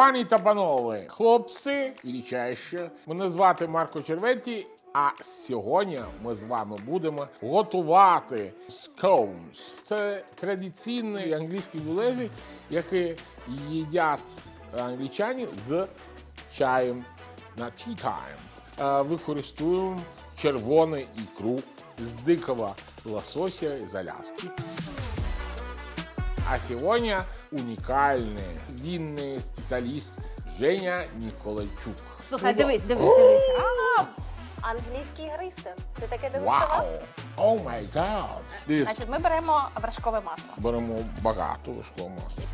Пані та панове, хлопці, величайше, мене звати Марко Черветті, а сьогодні ми з вами будемо готувати scones. Це традиційні англійські булези, які їдять англічані з чаєм на tea time. Е, Використовуємо червону ікру з дикого лосося з Аляски. А сегодня уникальный винный специалист Женя Николайчук. Слухай, дивись, дивись, дивись. А, Англійський гристер. Ти таке Вау! дегустував? О май гад! Дивись, Значить, ми беремо вершкове масло. беремо багато вершкового масла.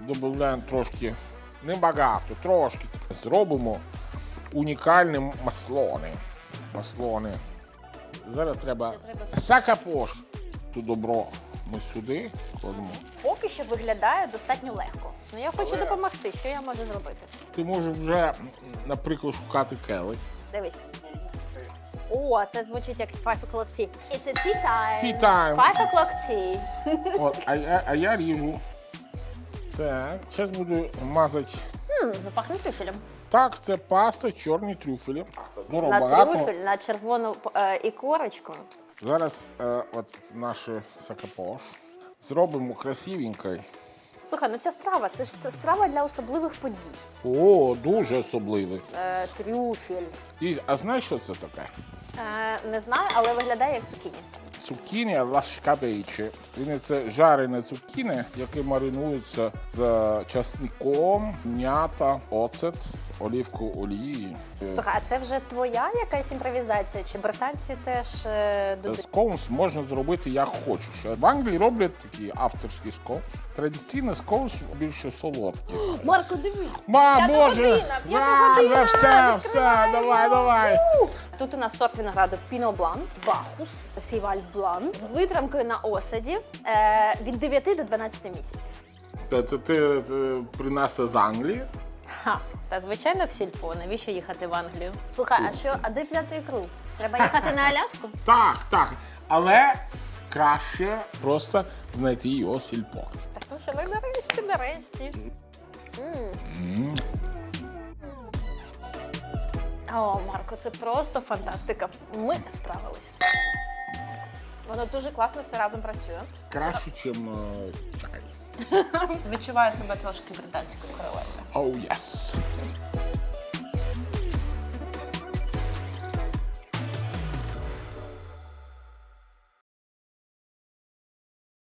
Додаємо трошки, не багато, трошки. Зробимо унікальне маслони. Маслони. Зараз треба сакапош. Ту добро ми сюди кладемо. Поки що виглядає достатньо легко. Ну я хочу допомогти. Що я можу зробити? Ти можеш вже, наприклад, шукати келих. Дивись. О, це звучить як 5 o'clock tea. It's a tea time. Tea time. 5 o'clock tea. От, а, я, а я ріжу. Так, зараз буду мазати. Хм, ну пахне трюфелем. Так, це паста, чорні трюфелі. Дуже На багато. трюфель, на червону е, ікорочку. Зараз е, от наш сакапош. Зробимо красивенький. Слухай, ну ця страва, це ж це страва для особливих подій. О, дуже особливий. Е, трюфель. І, а знаєш, що це таке? Е, не знаю, але виглядає як цукіні. Цукіні лашкабейче. Він це жарене цукіні, яке маринується з часником, м'ята, оцет, оливковою олією. Слухай, а це вже твоя якась імпровізація? Чи британці теж е, додають? Скоунс можна зробити як хочеш. В Англії роблять такі авторські скоунс. Традиційно скоунс більше солодкий. Марко, дивись. Ма, боже! година, Ма, вже все, все, давай, давай. Тут у нас сорт винограду Піно Блан, Бахус, Сіваль Блан з витримкою на осаді е, від 9 до 12 місяців. Це ти, ти принесла з Англії. Ха, та звичайно в сільпо. Навіщо їхати в Англію? Слухай, а що, а де взяти ікру? Треба їхати на Аляску? Так, так. Але краще просто знайти його сільпо. Так, ну що, ну нарешті, нарешті. М. О, Марко, це просто фантастика. Ми справились. Воно дуже класно все разом працює. Краще, ніж чай. Відчуваю себе трошки британською королевою. Oh, yes.